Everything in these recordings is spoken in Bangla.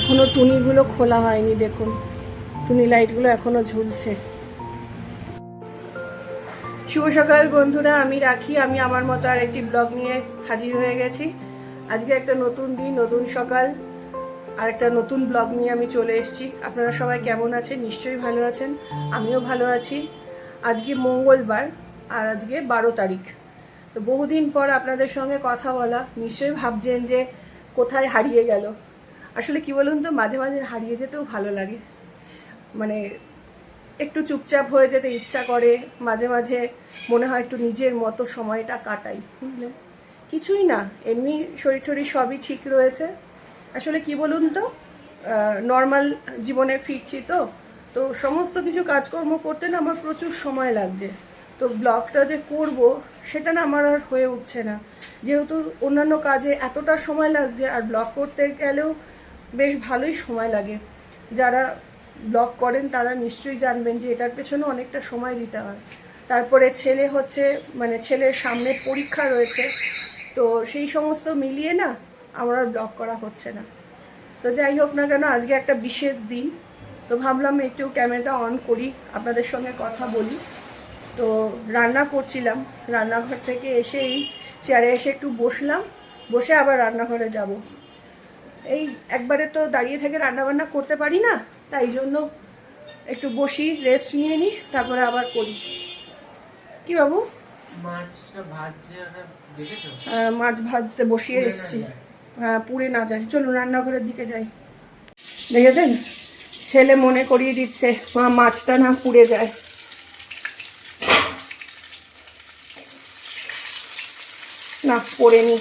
এখনও টুনিগুলো খোলা হয়নি, দেখুন। টুনি লাইটগুলো এখনও ঝুলছে। শুভ সকাল বন্ধুরা, আমি রাখি। আমি আমার মতো আর একটি ব্লগ নিয়ে হাজির হয়ে গেছি। আজকে একটা নতুন দিন, নতুন সকাল, আর একটা নতুন ব্লগ নিয়ে আমি চলে এসেছি। আপনারা সবাই কেমন আছেন? নিশ্চয়ই ভালো আছেন। আমিও ভালো আছি। আজকে মঙ্গলবার, আর আজকে বারো তারিখ। তো বহুদিন পর আপনাদের সঙ্গে কথা বলা, নিশ্চয়ই ভাবছেন যে কোথায় হারিয়ে গেল। আসলে কি বলুন তো, মাঝে মাঝে হারিয়ে যেতেও ভালো লাগে। মানে একটু চুপচাপ হয়ে যেতে ইচ্ছা করে, মাঝে মাঝে মনে হয় একটু নিজের মতো সময়টা কাটাই বুঝলেন কিছুই না, এমনি শরীর টরীর সবই ঠিক রয়েছে। আসলে কি বলুন তো নর্মাল জীবনে ফিরছি তো তো সমস্ত কিছু কাজকর্ম করতে না আমার প্রচুর সময় লাগছে। তো ব্লগটা যে করব, সেটা না আমার আর হয়ে উঠছে না। যেহেতু অন্যান্য কাজে এতটা সময় লাগছে, আর ব্লগ করতে গেলেও বেশ ভালোই সময় লাগে। যারা ব্লগ করেন, তারা নিশ্চয়ই জানবেন যে এটার পেছনে অনেকটা সময় দিতে হয়। তারপরে ছেলে হচ্ছে মানে ছেলের সামনে পরীক্ষা রয়েছে। তো সেই সমস্ত মিলিয়ে না আমার ব্লগ করা হচ্ছে না। তো যাই হোক না কেন, আজকে একটা বিশেষ দিন। তো ভাবলাম একটু ক্যামেরাটা অন করি, আপনাদের সঙ্গে কথা বলি। তো রান্না করছিলাম। রান্নাঘর থেকে এসেই চেয়ারে এসে একটু বসলাম। বসে আবার রান্নাঘরে যাব। এই একবারে তো দাঁড়িয়ে থেকে রান্নাবান্না করতে পারি না তাই জন্য একটু বসি রেস্ট নিয়ে নিই তারপরে আবার করি। কি বাবু? আহ, মাছ ভাজতে বসিয়ে এসেছি। হ্যাঁ পুড়ে না যায়। চলুন রান্নাঘরের দিকে যাই। দেখেছেন? ছেলে মনে করিয়ে দিচ্ছে মা মাছটা না পুড়ে যায়। না পড়েনি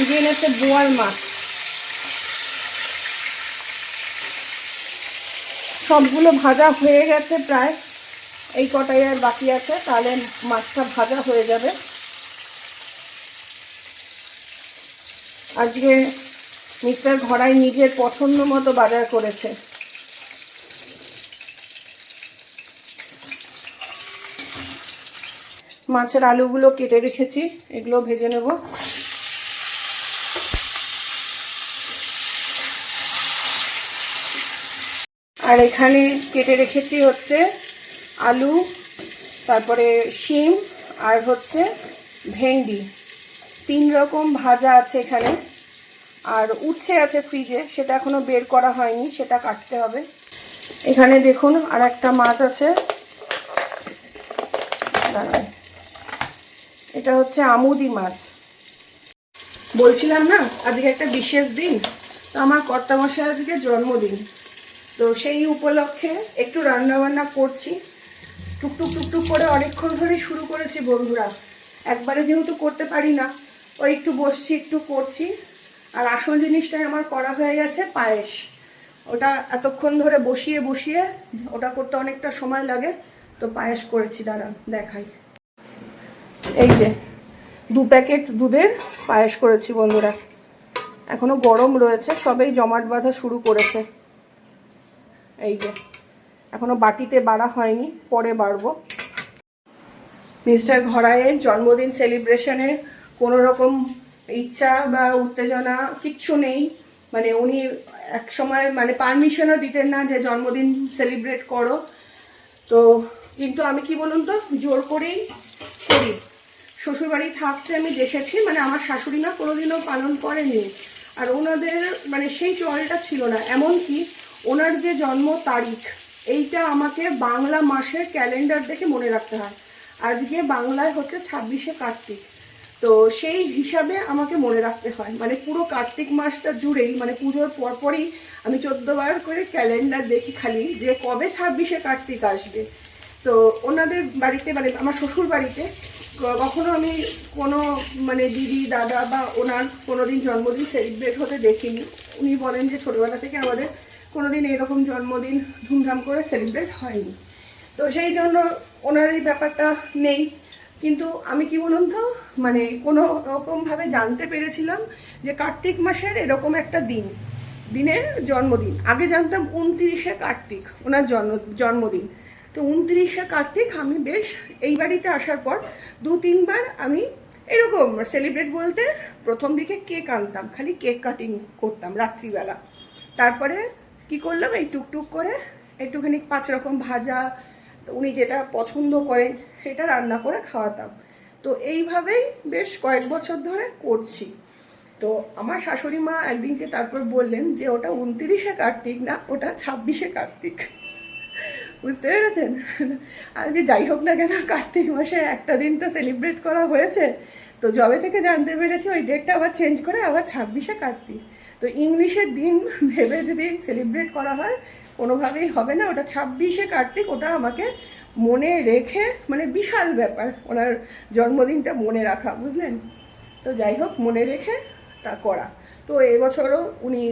আজকে এনেছে বোয়াল মাছ। সবগুলো ভাজা হয়ে গেছে প্রায়। এই কটাই আর বাকি আছে, তাহলে মাছটা ভাজা হয়ে যাবে। আজকে মিস্টার ঘড়াই নিজের পছন্দ মতো বাজার করেছে। মাছের আলুগুলো কেটে রেখেছি, এগুলো ভেজে নেব। আর এখানে কেটে রেখেছি হচ্ছে আলু, তারপরে শিম আর হচ্ছে ভেন্ডি। তিন রকম ভাজা আছে এখানে। আর উচ্ছে আছে ফ্রিজে, সেটা এখনও বের করা হয়নি, সেটা কাটতে হবে। এখানে দেখুন আর একটা মাছ আছে। এটা হচ্ছে আমুদি মাছ। বলছিলাম না, আজকে একটা বিশেষ দিন। তো আমার কর্তামশাই আজকে জন্মদিন। তো সেই উপলক্ষে একটু রান্না বান্না করছি। টুকটুক টুকটুক করে অনেকক্ষণ ধরে শুরু করেছি বন্ধুরা। একবারে যেহেতু করতে পারি না ওই একটু বসছি, একটু করছি। আর আসল জিনিসটাই আমার করা হয়ে গেছে পায়েস। ওটা এতক্ষণ ধরে বসিয়ে বসিয়ে ওটা করতে অনেকটা সময় লাগে। তো পায়েস করেছি, দাঁড়ান, দেখাই। এই যে, দু প্যাকেট দুধের পায়েস করেছি বন্ধুরা। এখনও গরম রয়েছে, সবেই জমাট বাঁধা শুরু করেছে। এই যে, এখনও বাটিতে বাড়া হয়নি, পরে বাড়বো। মিস্টার ঘরাইয়ের জন্মদিন সেলিব্রেশনে কোনো রকম ইচ্ছা বা উত্তেজনা কিচ্ছু নেই। মানে উনি এক সময় মানে পারমিশনও দিতেন না যে জন্মদিন সেলিব্রেট করো। তো কিন্তু আমি কি বলুন তো, জোর করেই করি। শ্বশুরবাড়ি থাকতে আমি দেখেছি মানে আমার শাশুড়ি না কোনোদিনও পালন করেনি আর ওনাদের মানে সেই চলটা ছিল না। এমনকি ওনার যে জন্ম তারিখ, এইটা আমাকে বাংলা মাসের ক্যালেন্ডার দেখে মনে রাখতে হয়। আজকে বাংলায় হচ্ছে ছাব্বিশে কার্তিক। তো সেই হিসাবে আমাকে মনে রাখতে হয়। মানে পুরো কার্তিক মাসটা জুড়েই মানে পুজোর পরপরই আমি চোদ্দবার করে ক্যালেন্ডার দেখি খালি যে কবে ছাব্বিশে কার্তিক আসবে। তো ওনাদের বাড়িতে মানে আমার শ্বশুর বাড়িতে, ক- কখনো আমি কোনো মানে দিদি, দাদা বা ওনার কোনো দিন জন্মদিন সেলিব্রেট হতে দেখিনি। উনি বলেন যে ছোটোবেলা থেকে আমাদের কোনোদিন এরকম জন্মদিন ধুমধাম করে সেলিব্রেট হয়নি। তো সেই জন্য ওনার এই ব্যাপারটা নেই। কিন্তু আমি কি বলুন তো মানে কোনো রকমভাবে জানতে পেরেছিলাম যে কার্তিক মাসের এরকম একটা দিন, দিনের জন্মদিন। আগে জানতাম উনত্রিশে কার্তিক, ওনার জন্ম, জন্মদিন। তো উনত্রিশে কার্তিক আমি বেশ এই বাড়িতে আসার পর দু তিনবার আমি এরকম সেলিব্রেট বলতে প্রথম দিকে কেক আনতাম, খালি কেক কাটিং করতাম রাত্রিবেলা। তারপরে কি করলাম? এই টুকটুক করে একটুখানি পাঁচ রকম ভাজা উনি যেটা পছন্দ করেন সেটা রান্না করে খাওয়াতাম। তো এইভাবেই বেশ কয়েক বছর ধরে করছি। তো আমার শাশুড়ি মা একদিনকে তারপর বললেন যে, ওটা উনতিরিশে কার্তিক না, ওটা ছাব্বিশে কার্তিক। বুঝতে পেরেছেন? আর যে যাই হোক না কেন, কার্তিক মাসে একটা দিন তো সেলিব্রেট করা হয়েছে। তো জবে থেকে জানতে পেরেছি, ওই ডেটটা আবার চেঞ্জ করে আবার ছাব্বিশে কার্তিক। তো ইংলিশের দিন ভেবে যদি সেলিব্রেট করা হয়, কোনোভাবেই হবে না। ওটা ছাব্বিশে কার্তিক, ওটা আমাকে মনে রেখে মানে বিশাল ব্যাপার, ওনার জন্মদিনটা মনে রাখা, বুঝলেন? তো যাই হোক, মনে রেখে তা করা। তো এবছরও উনি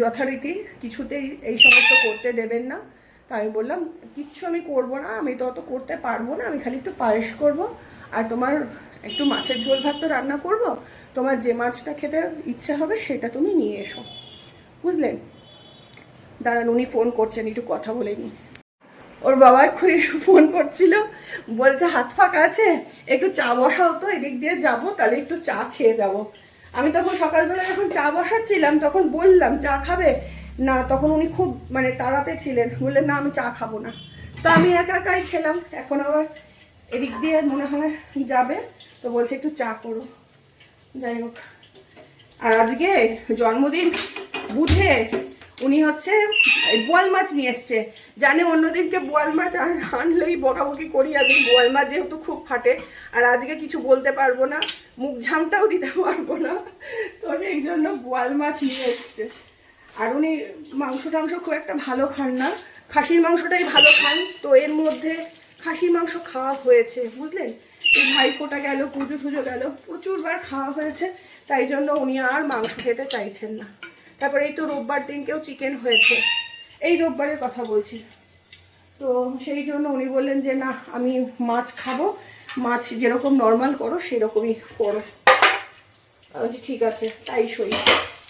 যথারীতি কিছুতেই এই সমস্ত করতে দেবেন না। তা আমি বললাম, কিচ্ছু আমি করব না, আমি তো অত করতে পারব না, আমি খালি একটু পায়েস করব, আর তোমার একটু মাছের ঝোল ভাত তো রান্না করব তোমার যে মাছটা খেতে ইচ্ছা হবে সেটা তুমি নিয়ে এসো। বুঝলেন দাঁড়ান, উনি ফোন করছেন, একটু কথা বলে নি। ওর বাবা খুবই ফোন করছিল, বলছে, হাত ফাঁকা আছে? একটু চা বসাও তো, এদিক দিয়ে যাব, তাহলে একটু চা খেয়ে যাব। আমি তখন সকালবেলা যখন চা বসাচ্ছিলাম, তখন বললাম, চা খাবে? না, তখন উনি খুব মানে তাড়াতে ছিলেন। বললেন না, আমি চা খাব না। তো আমি একা একাই খেলাম। এখন আবার এদিক দিয়ে মনে হয় যাবে, তো বলছে, একটু চা করো। যাই হোক। আর আজকে জন্মদিন বুধে উনি হচ্ছে বোয়াল মাছ নিয়ে এসছে। জানে অন্যদিনকে বোয়াল মাছ আর আনলেই বকাবকি করি আমি বোয়াল মাছ যেহেতু খুব ফাটে, আর আজকে কিছু বলতে পারব না, মুখ ঝামটাও দিতে পারব না তো এই জন্য বোয়াল মাছ নিয়ে এসছে। আর উনি মাংস টাংস খুব একটা ভালো খান না, খাসির মাংসটাই ভালো খান, তো এর মধ্যে খাসির মাংস খাওয়া হয়েছে, বুঝলেন? ভাইফোঁটা গেল, পুজো টুজো গেল, প্রচুরবার খাওয়া হয়েছে, তাই জন্য উনি আর মাংস খেতে চাইছেন না। তারপরে এই তো রোববার দিনকেও চিকেন হয়েছে, এই রোববারের কথা বলছি। তো সেই জন্য উনি বললেন যে, না, আমি মাছ খাব, মাছ যেরকম নর্মাল করো, সেরকমই করো। বলছি, ঠিক আছে, তাই সই।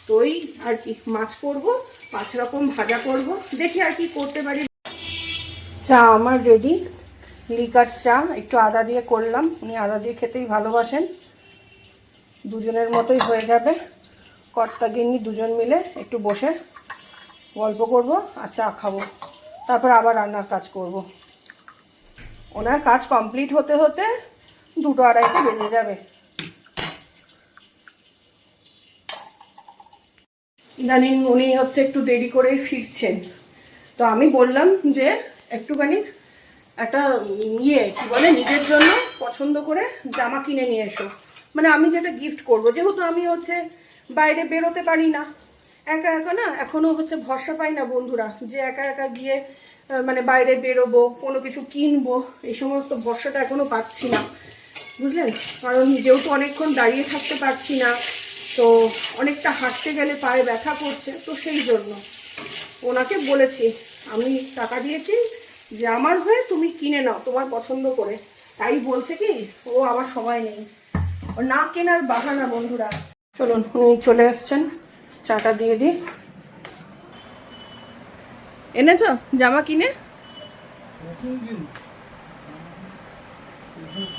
তো ওই আর কি, মাছ করব, পাঁচ রকম ভাজা করব, দেখি আর কি করতে পারি। চা আমার রেডি লিকার চা একটু আদা দিয়ে করলাম। উনি আদা দিয়ে খেতেই ভালোবাসেন। দুজনের মতোই হয়ে যাবে। কর্তা গিন্নি দুজন মিলে একটু বসে গল্প করব আর চা খাব। তারপর আবার রান্নার কাজ করব। ওনার কাজ কমপ্লিট হতে হতে দুটো আড়াইটে বেজে যাবে। ইদানিং উনি হচ্ছে একটু দেরি করেই ফিরছেন। তো আমি বললাম যে একটুখানি একটা ইয়ে কি বলে, নিজের জন্য পছন্দ করে জামা কিনে নিয়ে এসো। মানে আমি যেটা গিফট করব, যেহেতু আমি হচ্ছে বাইরে বেরোতে পারি না, একা একা না, এখনও হচ্ছে ভরসা পাই না বন্ধুরা যে একা একা গিয়ে মানে বাইরে বেরোবো, কোনো কিছু কিনবো, এই সমস্ত ভরসাটা এখনও পাচ্ছি না। বুঝলেন? কারণ যেহেতু অনেকক্ষণ দাঁড়িয়ে থাকতে পারছি না, তো অনেকটা হাঁটতে গেলে পায়ে ব্যথা করছে, তো সেই জন্য। ওনাকে বলেছি, আমি টাকা দিয়েছি যে আমার হয়ে তুমি কিনে নাও তোমার পছন্দ করে। তাই বলছে কি ও আমার সময় নেই। ও না কেনার বাহানা বন্ধুরা। চলুন উনি চলে এসছেন। চাটা দিয়ে দিই। এনেছ? জামা কিনে?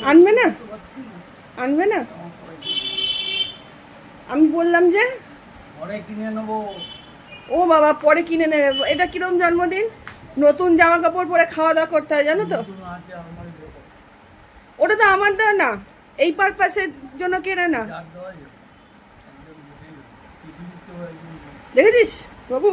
আনবে না? আনবে না? আমি বললাম যে পরে কিনে নেব। ও বাবা পরে কিনে নেবে। এটা কিরম জন্মদিন? নতুন জামা কাপড় পরে খাওয়া দাওয়া করতে হয় জানো তো ওটা তো আমার দেওয়া না এই পারপাসের জন্য কেনে না। দেখেছিস বাবু?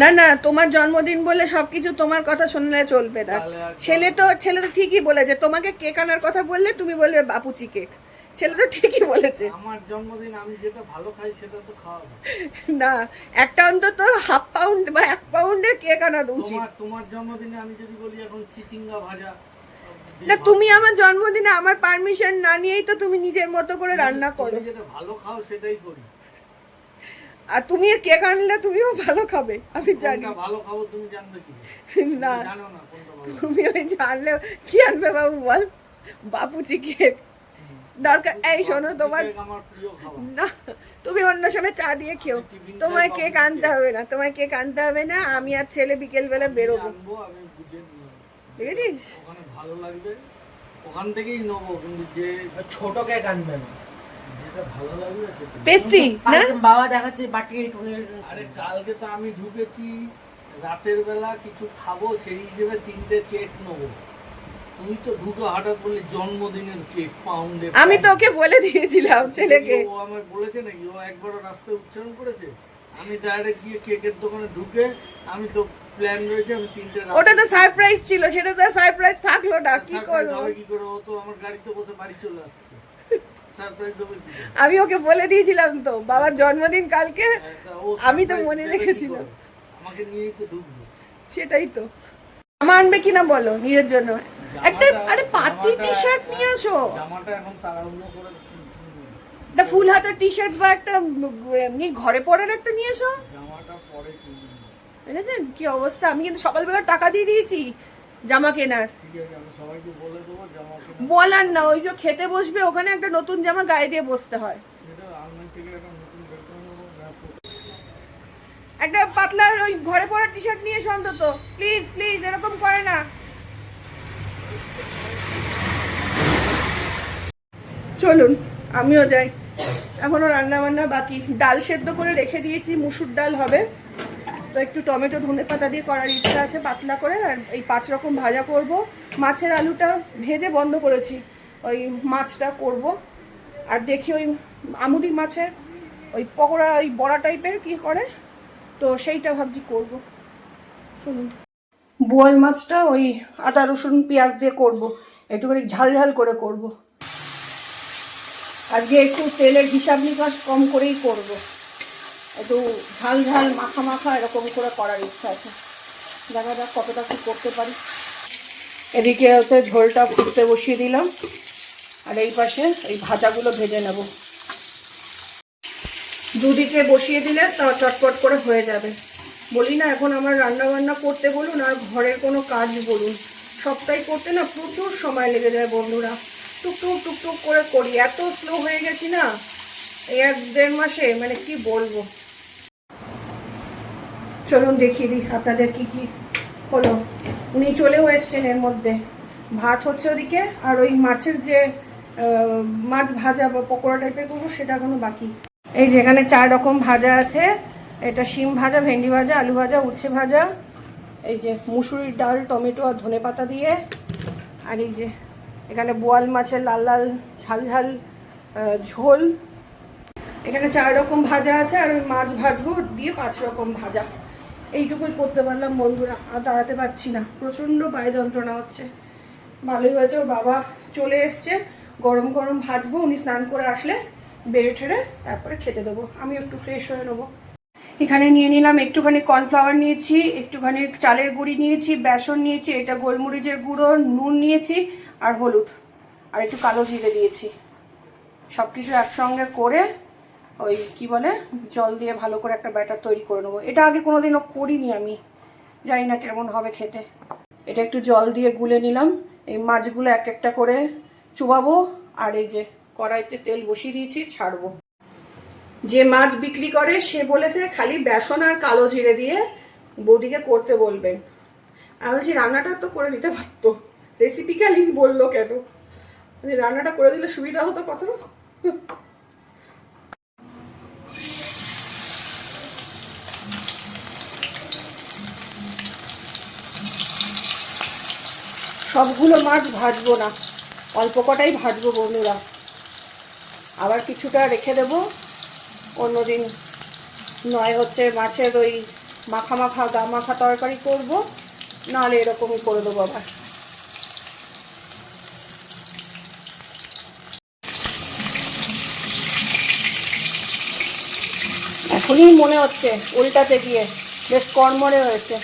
না না তোমার জন্মদিন বলে সবকিছু তোমার কথা শুনলে চলবে না ছেলে তো ছেলে তো ঠিকই বলেছে তোমাকে কেক আনার কথা বললে তুমি বলবে বাপুচি কেক ছেলে তো ঠিকই বলেছে। আমার জন্মদিন আমি যেটা ভালো খাই সেটা তো খাওয়াবো না একটা অন্তত হাফ পাউন্ড বা এক পাউন্ডের কেক আনা উচিত। তোমার তোমার জন্মদিনে আমি যদি বলি এখন চিচিঙ্গা ভাজা না তুমি আমার জন্মদিনে আমার পারমিশন না নিয়েই তো তুমি নিজের মতো করে রান্না করো। যেটা ভালো খাও সেটাই করি। আর তুমি কেক আনলে তুমিও ভালো খাবে আমি জানি। ভালো খাব তুমি জানবে কি? না তুমি জানো না তুমি ওই জানলে কি আনবে বাবু বল? বাপুচি কেক দরকার। এই শোনো তোমার কেক আমার প্রিয় খাবার। না তুমি অন্য সময় চা দিয়ে খেও। আমি তোমায় খাই, কেক আনতে হবে না তোমায় কেক আনতে হবে না আমি আর ছেলে বিকেল বেলা বেরোবো। আনব আমি বুঝে নিয়ে দেখেছিস ওখানে ভালো লাগবে ওখান থেকেই নেব কিন্তু যে ছোট কেক আনবেন যেটা ভালো লাগবে সেটা পেস্ট্রি না? বাবা দেখাচ্ছে বাটি আরে কালকে তো আমি ঢুকেছি রাতের বেলা কিছু খাব সেই হিসেবে তিনটে কেক নেব। তুই তো ঢুকে হঠাৎ বললি জন্মদিনের কেক পাউন্ডে আমি তো ওকে বলে দিয়েছিলাম ছেলেকে। ও আমায় বলেছে নাকি? ও একবারও রাস্তায় উচ্চারণ করেছে? আমি ডাইরেক্ট গিয়ে কেকের দোকানে ঢুকে আমি তো প্ল্যান রয়েছে আমি তিনটে ওটা তো সারপ্রাইজ ছিল সেটা তো সারপ্রাইজ থাকল না কি করব? কি করে? ও তো আমার গাড়িতে বসে বাড়ি চলে আসছে। আমি ওকে বলে দিয়েছিলাম তো বাবার জন্মদিন কালকে ও আমি তো মনে রেখেছিলাম। আমাকে নিয়েই তো ঢুকবে। সেটাই তো। জামা আনবে কিনা বলো নিজের জন্য? একটা আরে পাতি টি শার্ট নিয়ে আসো। জামাটা এখন তাড়াহুড়ো করে একটা ফুল হাতের টি শার্ট বা একটা এমনি ঘরে পরার একটা নিয়ে এসো। জামাটা পরে বুঝেছেন? কি অবস্থা? আমি কিন্তু সকালবেলা টাকা দিয়ে দিয়েছি জামা কেনার। বলার না ওই যে খেতে বসবে ওখানে একটা নতুন জামা গায়ে দিয়ে বসতে হয়। একটা নতুন বের করে নেব না তো একটা পাতলা ওই ঘরে পরার টি শার্ট নিয়ে এসো অন্তত। প্লিজ প্লিজ এরকম করে না। চলুন, আমিও যাই। এখনও রান্না বান্না বাকি। ডাল সেদ্ধ করে রেখে দিয়েছি, মুসুর ডাল হবে। তো একটু টমেটো, ধনে পাতা দিয়ে করার ইচ্ছা আছে পাতলা করে, আর এই পাঁচ রকম ভাজা করব। মাছের আলুটা ভেজে বন্ধ করেছি, ওই মাছটা করব। আর দেখি ওই আমুদি মাছের ওই পকোড়া, ওই বড়া টাইপের কি করে, তো সেইটা ভাবছি করব। চলুন। বোয়াল মাছটা ওই আদা, রসুন, পেঁয়াজ দিয়ে করব। একটু করে ঝাল ঝাল করে করব। আজকে একটু তেলের হিসাব নিকাশ কম করেই করব। একটু ঝাল ঝাল মাখা মাখা এরকম করে করার ইচ্ছা আছে। দেখা যাক কতটা কি করতে পারি। এদিকে হচ্ছে ঝোলটা ফুটতে বসিয়ে দিলাম। আর এই পাশে এই ভাজাগুলো ভেজে নেব। দুদিকে বসিয়ে দিলে তা চটপট করে হয়ে যাবে। বলি না, এখন আমার রান্না বান্না করতে বলুন আর ঘরের কোনো কাজ বলুন। সবটাই করতে না প্রচুর সময় লেগে যায় বন্ধুরা। টুকটুক টুকটুক করে করি। এত স্লো হয়ে গেছি না, এই এক দেড় মাসে মানে কি বলব? চলুন দেখিয়ে দিই আপনাদের কি কি হলো। উনি চলেও এসছেন এর মধ্যে। ভাত হচ্ছে ওদিকে, আর ওই মাছের যে মাছ ভাজা বা পকোড়া টাইপের করব, সেটা কোনো বাকি। এই যে এখানে চার রকম ভাজা আছে। এটা শিম ভাজা, ভেন্ডি ভাজা, আলু ভাজা, উচ্ছে ভাজা। এই যে মুসুরির ডাল, টমেটো আর ধনে পাতা দিয়ে। আর এই যে এখানে বোয়াল মাছের লাল লাল ঝাল ঝাল ঝোল। এখানে চার রকম ভাজা আছে আর ওই মাছ ভাজবো দিয়ে পাঁচ রকম ভাজা। এইটুকুই করতে পারলাম বন্ধুরা, আর দাঁড়াতে পারছি না। প্রচণ্ড পায়ে যন্ত্রণা হচ্ছে। ভালোই হয়েছে, ওর বাবা চলে এসছে। গরম গরম ভাজবো, উনি স্নান করে আসলে বেড়ে ঠেড়ে তারপরে খেতে দেবো। আমি একটু ফ্রেশ হয়ে নেব। এখানে নিয়ে নিলাম, একটুখানি কর্নফ্লাওয়ার নিয়েছি, একটুখানি চালের গুঁড়ি নিয়েছি, বেসন নিয়েছি, এটা গোলমরিচের গুঁড়ো, নুন নিয়েছি আর হলুদ। আর একটু কালো জিরে দিয়েছি। সব কিছু একসঙ্গে করে ওই কি বলে, জল দিয়ে ভালো করে একটা ব্যাটার তৈরি করে নেব। এটা আগে কোনোদিনও করিনি আমি। জানি না কেমন হবে খেতে। এটা একটু জল দিয়ে গুলে নিলাম। এই মাছগুলো এক একটা করে চুবাবো আর এই যে কড়াইতে তেল বসিয়ে দিয়েছি, ছাড়বো। যে মাছ বিক্রি করে, সে বলেছে খালি বেসন আর কালো জিরে দিয়ে বৌদিকে করতে বলবেন আমি বলছি রান্নাটা তো করে দিতে পারতো। রেসিপি খালি বলল কেন? রান্নাটা করে দিলে সুবিধা হতো কত? সবগুলো মাছ ভাজবো না। অল্প কটাই ভাজবো বন্ধুরা। আবার কিছুটা রেখে দেব। অন্যদিন নয় হচ্ছে মাছের ওই মাখা মাখা গা মাখা তরকারি করব, নাহলে এরকমই করে দেবো আবার। এখনই মনে হচ্ছে উল্টাতে গিয়ে, বেশ কর্মরে হয়েছে।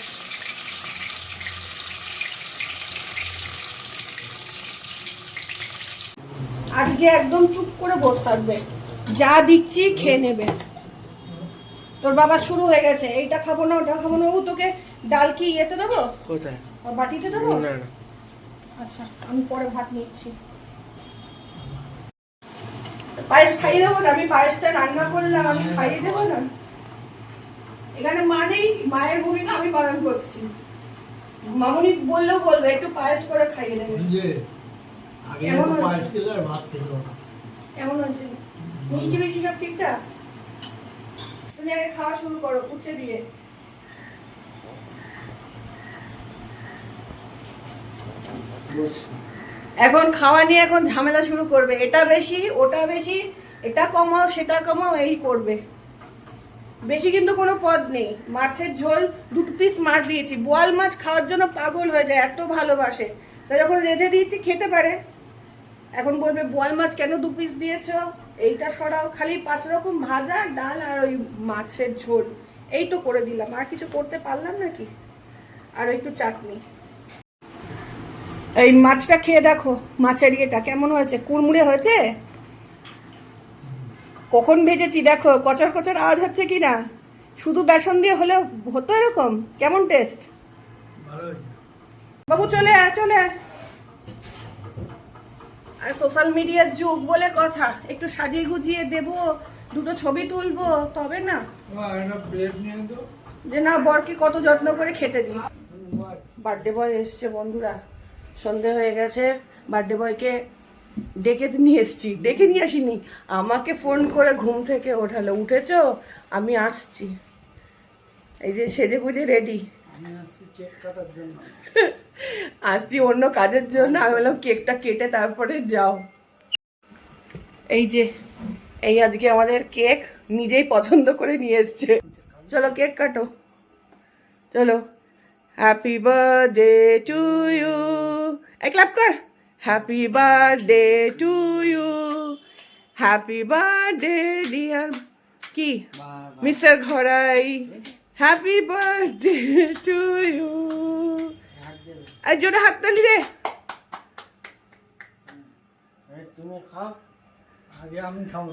আজকে একদম চুপ করে বসে থাকবে। যা দিচ্ছি খেয়ে নেবে। তোর বাবা শুরু হয়ে গেছে। এইটা খাব না ওটা খাব না। ও তোকে ডাল কি ইয়েতে দেবো? কোথায়? বাটিতে দেবো? আচ্ছা আমি পরে ভাত নিচ্ছি। পায়েস খাইয়ে দেবো না? আমি পায়েসটা রান্না করলাম আমি খাইয়ে দেবো না? এখানে মা নেই মায়ের ভূমিকা আমি পালন করছি। মামুনি বললেও বলবে একটু পায়েস করে খাইয়ে দেবে। কেমন হয়েছে? মিষ্টি মিষ্টি সব ঠিকঠাক? তুমি আগে খাওয়া শুরু করো দিয়ে। এখন খাওয়া নিয়ে এখন ঝামেলা শুরু করবে। এটা বেশি, ওটা বেশি, এটা কমাও, সেটা কমাও, এই করবে। বেশি কিন্তু কোনো পদ নেই। মাছের ঝোল, দুটো পিস মাছ দিয়েছি। বোয়াল মাছ খাওয়ার জন্য পাগল হয়ে যায়, এত ভালোবাসে। তো যখন রেঁধে দিয়েছি, খেতে পারে। এখন বলবে, বোয়াল মাছ কেন দু পিস দিয়েছ? এইটা সরাও খালি পাঁচ রকম ভাজা ডাল আর ওই মাছের ঝোল। এই তো করে দিলাম। আর কিছু করতে পারলাম নাকি? আর একটু চাটনি। এই মাছটা খেয়ে দেখো মাছের ইয়েটা কেমন হয়েছে? কুড়মুড়ে হয়েছে? কখন ভেজেছি দেখো কচর কচর আওয়াজ হচ্ছে কি না শুধু বেসন দিয়ে হলে হতো এরকম? কেমন টেস্ট বাবু চলে আয় চলে আয়। আর সোশ্যাল মিডিয়ার যুগ বলে কথা। একটু সাজিয়ে গুজিয়ে দেব দুটো ছবি তুলবো তবে না। যে না বরকে কত যত্ন করে খেতে দিই। বার্থডে বয় এসছে বন্ধুরা। সন্ধে হয়ে গেছে বার্থডে বয়কে ডেকে নিয়ে এসছি। ডেকে নিয়ে আসিনি। আমাকে ফোন করে ঘুম থেকে ওঠালো। উঠেছো? আমি আসছি। এই যে সেজে গুজে রেডি আমি আসছি কেক কাটার জন্য। আসছি অন্য কাজের জন্য। আমি বললাম কেকটা কেটে তারপরে যাও। এই যে এই আজকে আমাদের কেক নিজেই পছন্দ করে নিয়ে এসছে। চলো কেক কাটো। চলো happy birthday to you clap কর। Happy birthday to you happy birthday dear কি? Mister Gharai happy birthday to you আর জোরে হাততালি রে তুমি খাও। আগে আমি খাব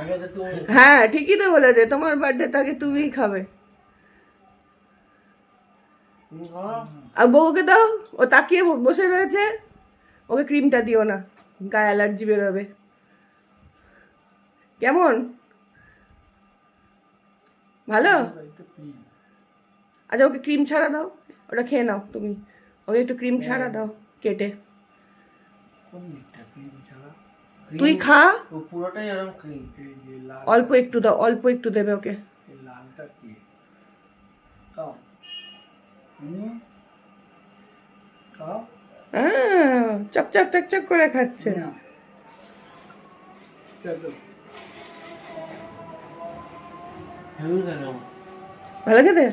আগে তো তুমি হ্যাঁ ঠিকই তো বলেছে। তোমার বার্থডে তাকে তুমিই খাবে। আর বউকে দাও। ও তাকিয়ে বসে রয়েছে। ওকে ক্রিমটা দিও না। গায়ে অ্যালার্জি বেরোবে। কেমন? ভালো? আচ্ছা ওকে ক্রিম ছাড়া দাও। ওটা খেয়ে নাও তুমি। ওকে একটু ক্রিম ছাড়া দাও কেটে। তুই খা। পুরোটাই এরকম ক্রিম এই যে লাল। অল্প একটু দাও অল্প একটু দেবে ওকে। লালটা কি? খাও। খাও। হ্যাঁ চকচক চকচক করে খাচ্ছে। না। ভালো খেতে?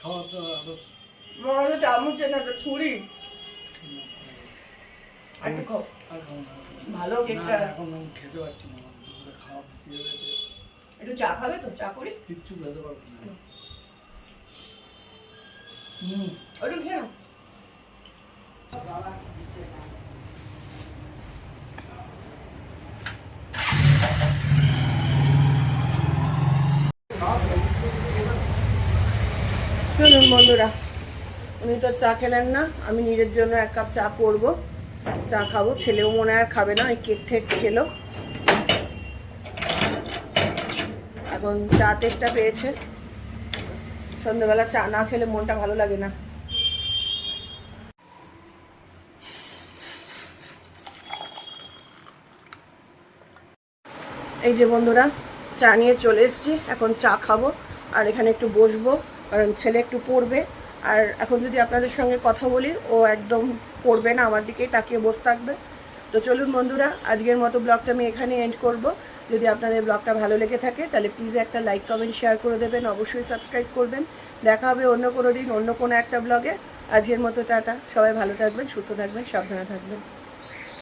খাওয়া তো আরও চামচ না তো ছুরি। আর ভালো কেকটা। এখন খেতে পারছি না খাওয়া একটু চা খাবে তো? চা করি? কিচ্ছু খেতে পারব না। হুম। একটু খেয়ে নাও। চলুন বন্ধুরা। উনি তো চা খেলেন না, আমি নিজের জন্য এক কাপ চা করব। চা খাব, ছেলেও মনে আর খাবে না, ওই কেক ঠেক খেলো। এখন চা টেস্টটা পেয়েছে। সন্ধ্যেবেলা চা না খেলে মনটা ভালো লাগে না। এই যে বন্ধুরা, চা নিয়ে চলে এসেছি, এখন চা খাব, আর এখানে একটু বসবো, কারণ ছেলে একটু পড়বে। আর এখন যদি আপনাদের সঙ্গে কথা বলি, ও একদম পড়বে না, আমার দিকেই তাকিয়ে বসে থাকবে। তো চলুন বন্ধুরা, আজকের মতো ব্লগটা আমি এখানে এন্ড করব। যদি আপনাদের ব্লগটা ভালো লেগে থাকে, তাহলে প্লিজ একটা লাইক কমেন্ট শেয়ার করে দেবেন। অবশ্যই সাবস্ক্রাইব করবেন। দেখা হবে অন্য কোনো দিন, অন্য কোনো একটা ব্লগে। আজকের মতো, টাটা। সবাই ভালো থাকবেন, সুস্থ থাকবেন, সাবধানে থাকবেন।